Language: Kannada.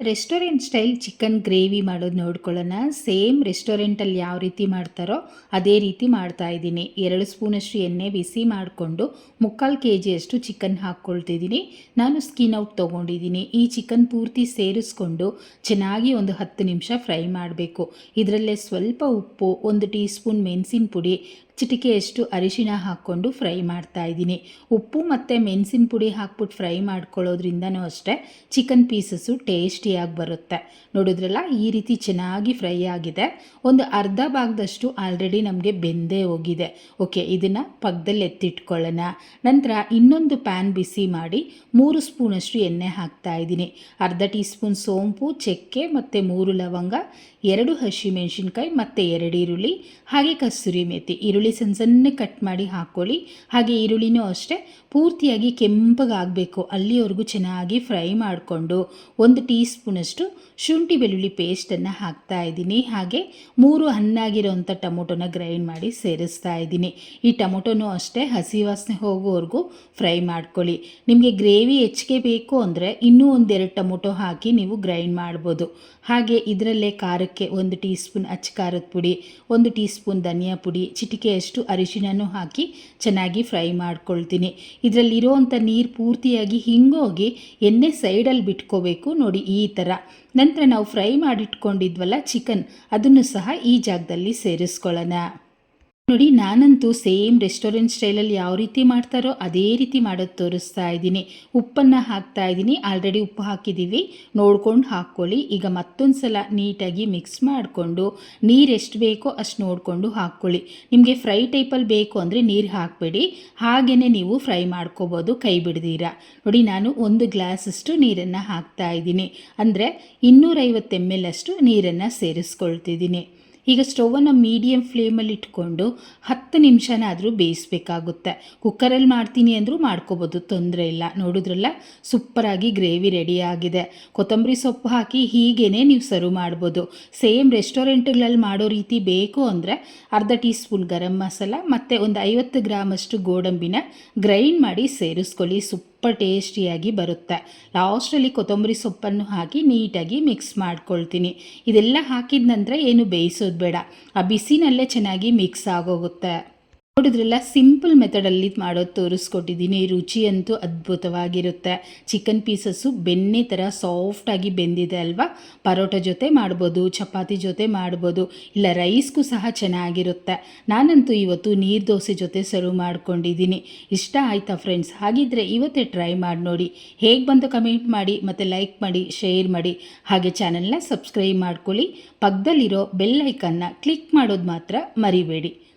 ರೆಸ್ಟೋರೆಂಟ್ ಸ್ಟೈಲ್ ಚಿಕನ್ ಗ್ರೇವಿ ಮಾಡೋದು ನೋಡ್ಕೊಳ್ಳೋಣ. ಸೇಮ್ ರೆಸ್ಟೋರೆಂಟಲ್ಲಿ ಯಾವ ರೀತಿ ಮಾಡ್ತಾರೋ ಅದೇ ರೀತಿ ಮಾಡ್ತಾ ಇದ್ದೀನಿ. ಎರಡು ಸ್ಪೂನಷ್ಟು ಎಣ್ಣೆ ಬಿಸಿ ಮಾಡಿಕೊಂಡು ಮುಕ್ಕಾಲು ಕೆ ಜಿಯಷ್ಟು ಚಿಕನ್ ಹಾಕ್ಕೊಳ್ತಿದ್ದೀನಿ. ನಾನು ಸ್ಕಿನ್ ಔಟ್ ತೊಗೊಂಡಿದ್ದೀನಿ. ಈ ಚಿಕನ್ ಪೂರ್ತಿ ಸೇರಿಸ್ಕೊಂಡು ಚೆನ್ನಾಗಿ ಒಂದು ಹತ್ತು ನಿಮಿಷ ಫ್ರೈ ಮಾಡಬೇಕು. ಇದರಲ್ಲೇ ಸ್ವಲ್ಪ ಉಪ್ಪು, ಒಂದು ಟೀ ಸ್ಪೂನ್ ಮೆಣಸಿನ ಪುಡಿ ಚಿಟಿಕೆಯಷ್ಟು ಅರಿಶಿನ ಹಾಕ್ಕೊಂಡು ಫ್ರೈ ಮಾಡ್ತಾ ಇದ್ದೀನಿ. ಉಪ್ಪು ಮತ್ತು ಮೆಣಸಿನ ಪುಡಿ ಹಾಕ್ಬಿಟ್ಟು ಫ್ರೈ ಮಾಡ್ಕೊಳ್ಳೋದ್ರಿಂದನೂ ಅಷ್ಟೇ ಚಿಕನ್ ಪೀಸಸ್ಸು ಟೇಸ್ಟಿಯಾಗಿ ಬರುತ್ತೆ. ನೋಡಿದ್ರಲ್ಲ, ಈ ರೀತಿ ಚೆನ್ನಾಗಿ ಫ್ರೈ ಆಗಿದೆ. ಒಂದು ಅರ್ಧ ಭಾಗದಷ್ಟು ಆಲ್ರೆಡಿ ನಮಗೆ ಬೆಂದೇ ಹೋಗಿದೆ. ಓಕೆ, ಇದನ್ನು ಪಕ್ಕದಲ್ಲಿ ಎತ್ತಿಟ್ಕೊಳ್ಳೋಣ. ನಂತರ ಇನ್ನೊಂದು ಪ್ಯಾನ್ ಬಿಸಿ ಮಾಡಿ ಮೂರು ಸ್ಪೂನಷ್ಟು ಎಣ್ಣೆ ಹಾಕ್ತಾ ಇದ್ದೀನಿ. ಅರ್ಧ ಟೀ ಸ್ಪೂನ್ ಸೋಂಪು, ಚಕ್ಕೆ ಮತ್ತು ಮೂರು ಲವಂಗ, ಎರಡು ಹಸಿಮೆಣಸಿನ್ಕಾಯಿ ಮತ್ತು ಎರಡು ಈರುಳ್ಳಿ, ಹಾಗೆ ಕಸ್ತೂರಿ ಮೇಥಿ ಈರುಳ್ಳಿ ಸಣ್ಣ ಸಣ್ಣ ಕಟ್ ಮಾಡಿ ಹಾಕ್ಕೊಳ್ಳಿ ಹಾಗೆ ಈರುಳ್ಳಿನೂ ಅಷ್ಟೇ, ಪೂರ್ತಿಯಾಗಿ ಕೆಂಪಗಾಗಬೇಕು. ಅಲ್ಲಿವರೆಗೂ ಚೆನ್ನಾಗಿ ಫ್ರೈ ಮಾಡಿಕೊಂಡು ಒಂದು ಟೀ ಸ್ಪೂನಷ್ಟು ಶುಂಠಿ ಬೆಳ್ಳುಳ್ಳಿ ಪೇಸ್ಟನ್ನು ಹಾಕ್ತಾ ಇದ್ದೀನಿ. ಹಾಗೆ ಮೂರು ಹಣ್ಣಾಗಿರೋಂಥ ಟೊಮೊಟೊನ ಗ್ರೈಂಡ್ ಮಾಡಿ ಸೇರಿಸ್ತಾ ಇದ್ದೀನಿ. ಈ ಟೊಮೊಟೊನೂ ಅಷ್ಟೇ, ಹಸಿ ವಾಸನೆ ಹೋಗೋವರೆಗೂ ಫ್ರೈ ಮಾಡ್ಕೊಳ್ಳಿ. ನಿಮಗೆ ಗ್ರೇವಿ ಹೆಚ್ಚಿಗೆ ಬೇಕು ಅಂದರೆ ಇನ್ನೂ ಒಂದೆರಡು ಟೊಮೊಟೊ ಹಾಕಿ ನೀವು ಗ್ರೈಂಡ್ ಮಾಡ್ಬೋದು. ಹಾಗೆ ಇದರಲ್ಲೇ ಖಾರಕ್ಕೆ ಒಂದು ಟೀ ಸ್ಪೂನ್ ಅಚ್ಚ ಖಾರದ ಪುಡಿ, ಒಂದು ಟೀ ಸ್ಪೂನ್ ಧನಿಯಾ ಪುಡಿ ಚಿಟಿಕೆಯಷ್ಟು ಅರಿಶಿನನೂ ಹಾಕಿ ಚೆನ್ನಾಗಿ ಫ್ರೈ ಮಾಡ್ಕೊಳ್ತೀನಿ. ಇದರಲ್ಲಿರೋವಂಥ ನೀರು ಪೂರ್ತಿಯಾಗಿ ಹಿಂಗೋಗಿ ಎಣ್ಣೆ ಸೈಡಲ್ಲಿ ಬಿಟ್ಕೋಬೇಕು ನೋಡಿ ಈ ಥರ. ನಂತರ ನಾವು ಫ್ರೈ ಮಾಡಿಟ್ಕೊಂಡಿದ್ವಲ್ಲ ಚಿಕನ್, ಅದನ್ನು ಸಹ ಈ ಜಾಗದಲ್ಲಿ ಸೇರಿಸ್ಕೊಳ್ಳೋಣ. ನೋಡಿ, ನಾನಂತೂ ಸೇಮ್ ರೆಸ್ಟೋರೆಂಟ್ ಸ್ಟೈಲಲ್ಲಿ ಯಾವ ರೀತಿ ಮಾಡ್ತಾರೋ ಅದೇ ರೀತಿ ಮಾಡೋದು ತೋರಿಸ್ತಾ ಇದ್ದೀನಿ. ಉಪ್ಪನ್ನು ಹಾಕ್ತಾ ಇದ್ದೀನಿ. ಆಲ್ರೆಡಿ ಉಪ್ಪು ಹಾಕಿದ್ದೀವಿ. ನೋಡ್ಕೊಂಡು ಹಾಕ್ಕೊಳ್ಳಿ. ಈಗ ಮತ್ತೊಂದು ಸಲ ನೀಟಾಗಿ ಮಿಕ್ಸ್ ಮಾಡಿಕೊಂಡು ನೀರು ಎಷ್ಟು ಬೇಕೋ ಅಷ್ಟು ನೋಡಿಕೊಂಡು ಹಾಕ್ಕೊಳ್ಳಿ. ನಿಮಗೆ ಫ್ರೈ ಟೈಪಲ್ಲಿ ಬೇಕು ಅಂದರೆ ನೀರು ಹಾಕಬೇಡಿ. ಹಾಗೆಯೇ ನೀವು ಫ್ರೈ ಮಾಡ್ಕೋಬೋದು. ಕೈ ಬಿಡ್ದೀರ. ನೋಡಿ, ನಾನು ಒಂದು ಗ್ಲಾಸಷ್ಟು ನೀರನ್ನು ಹಾಕ್ತಾ ಇದ್ದೀನಿ. ಅಂದರೆ ಇನ್ನೂರೈವತ್ತು ಎಂ ಎಲ್ ಅಷ್ಟು ನೀರನ್ನು ಸೇರಿಸ್ಕೊಳ್ತಿದ್ದೀನಿ. ಈಗ ಸ್ಟೌವನ್ನು ಮೀಡಿಯಮ್ ಫ್ಲೇಮಲ್ಲಿ ಇಟ್ಕೊಂಡು ಹತ್ತು ನಿಮಿಷನಾದರೂ ಬೇಯಿಸ್ಬೇಕಾಗುತ್ತೆ. ಕುಕ್ಕರಲ್ಲಿ ಮಾಡ್ತೀನಿ ಅಂದರೂ ಮಾಡ್ಕೋಬೋದು, ತೊಂದರೆ ಇಲ್ಲ. ನೋಡಿದ್ರಲ್ಲ, ಸೂಪರಾಗಿ ಗ್ರೇವಿ ರೆಡಿ ಆಗಿದೆ. ಕೊತ್ತಂಬರಿ ಸೊಪ್ಪು ಹಾಕಿ ಹೀಗೇ ನೀವು ಸರ್ವ್ ಮಾಡ್ಬೋದು. ಸೇಮ್ ರೆಸ್ಟೋರೆಂಟ್ಗಳಲ್ಲಿ ಮಾಡೋ ರೀತಿ ಬೇಕು ಅಂದರೆ ಅರ್ಧ ಟೀ ಸ್ಪೂನ್ ಗರಂ ಮಸಾಲ ಮತ್ತು ಒಂದು ಐವತ್ತು ಗ್ರಾಮಷ್ಟು ಗೋಡಂಬಿನ ಗ್ರೈಂಡ್ ಮಾಡಿ ಸೇರಿಸ್ಕೊಳ್ಳಿ. ಸುಪ್ ಸೂಪರ್ ಟೇಸ್ಟಿಯಾಗಿ ಬರುತ್ತೆ. ಲಾಸ್ಟಲ್ಲಿ ಕೊತ್ತಂಬರಿ ಸೊಪ್ಪನ್ನು ಹಾಕಿ ನೀಟಾಗಿ ಮಿಕ್ಸ್ ಮಾಡ್ಕೊಳ್ತೀನಿ. ಇದೆಲ್ಲ ಹಾಕಿದ ನಂತರ ಏನು ಬೇಯಿಸೋದು ಬೇಡ. ಆ ಬಿಸಿನಲ್ಲೇ ಚೆನ್ನಾಗಿ ಮಿಕ್ಸ್ ಆಗೋಗುತ್ತೆ. ನೋಡಿದ್ರಲ್ಲ, ಸಿಂಪಲ್ ಮೆಥಡಲ್ಲಿ ಮಾಡೋದು ತೋರಿಸ್ಕೊಟ್ಟಿದ್ದೀನಿ. ರುಚಿ ಅಂತೂ ಅದ್ಭುತವಾಗಿರುತ್ತೆ. ಚಿಕನ್ ಪೀಸಸ್ಸು ಬೆಣ್ಣೆ ಥರ ಸಾಫ್ಟಾಗಿ ಬೆಂದಿದೆ ಅಲ್ವಾ? ಪರೋಟ ಜೊತೆ ಮಾಡ್ಬೋದು, ಚಪಾತಿ ಜೊತೆ ಮಾಡ್ಬೋದು, ಇಲ್ಲ ರೈಸ್ಗೂ ಸಹ ಚೆನ್ನಾಗಿರುತ್ತೆ. ನಾನಂತೂ ಇವತ್ತು ನೀರು ದೋಸೆ ಜೊತೆ ಸರ್ವ್ ಮಾಡ್ಕೊಂಡಿದ್ದೀನಿ. ಇಷ್ಟ ಆಯಿತಾ ಫ್ರೆಂಡ್ಸ್ ಹಾಗಿದ್ರೆ ಇವತ್ತೇ ಟ್ರೈ ಮಾಡಿ ನೋಡಿ. ಹೇಗೆ ಬಂದು ಕಮೆಂಟ್ ಮಾಡಿ, ಮತ್ತು ಲೈಕ್ ಮಾಡಿ ಶೇರ್ ಮಾಡಿ. ಹಾಗೆ ಚಾನಲ್ನ ಸಬ್ಸ್ಕ್ರೈಬ್ ಮಾಡ್ಕೊಳ್ಳಿ. ಪಕ್ಕದಲ್ಲಿರೋ ಬೆಲ್ ಐಕನ್ನ ಕ್ಲಿಕ್ ಮಾಡೋದು ಮಾತ್ರ ಮರಿಬೇಡಿ.